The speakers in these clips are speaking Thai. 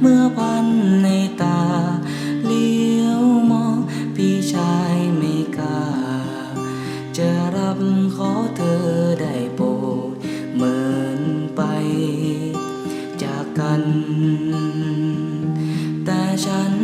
เมื่อวันในตา เลี้ยวมองพี่ชายไม่กล้า จะรับขอเธอได้โปรดเหมือนไป จากกัน แต่ฉัน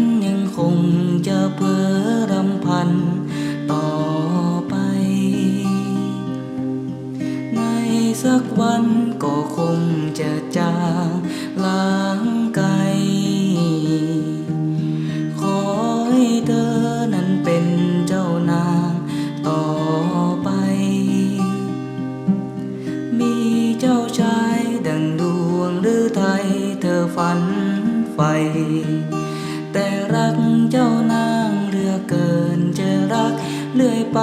ใฝ่แต่รักเจ้านางเหลือเกินจะรักเลื่อยไป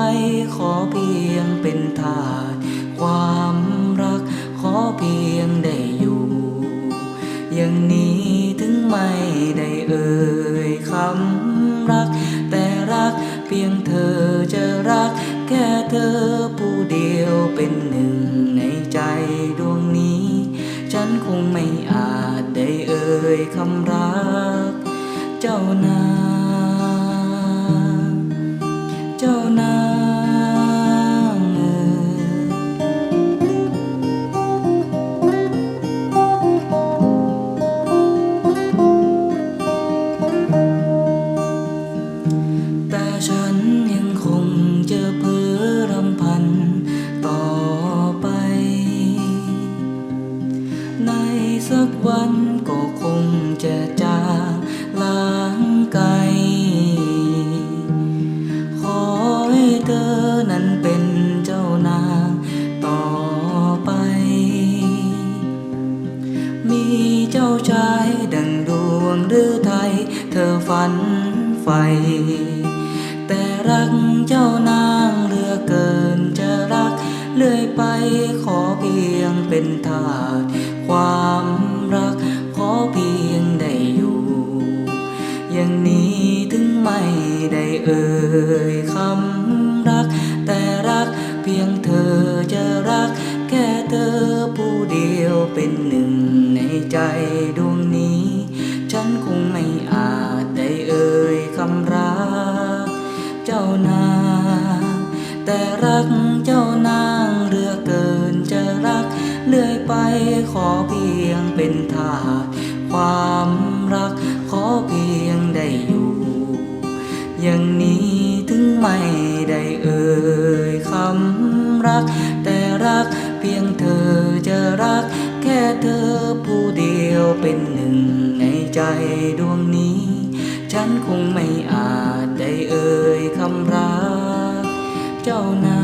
ขอเพียงเป็นทาสความรักขอเพียงได้อยู่ อย่างนี้ถึงไม่ได้เอ่ยคำรัก แต่รักเพียงเธอจะรัก แค่เธอผู้เดียวเป็นหนึ่งในใจดวงนี้ ฉันคงไม่อาจ ยคำรัก เจ้านางเจ้านางแต่ฉันยังคงจะเพ้อรำพันต่อไป ในสักวัน เธอฝันใฝ่แต่รักเจ้านางเหลือเกินจะรักเลื่อยไปขอเพียงเป็นทาสความรักขอเพียงได้อยู่ อย่างนี้ถึงไม่ได้เอ่ยคำรัก แต่รักเพียงเธอจะรักแค่เธอ อเพียงเป็นทาสความรัก ขอเพียงได้อยู่ อย่างนี้ถึงไม่ได้เอ่ยคำรัก แต่รักเพียงเธอจะรัก แค่เธอผู้เดียวเป็นหนึ่งในใจดวงนี้ ฉันคงไม่อาจได้เอ่ยคำรัก เจ้านา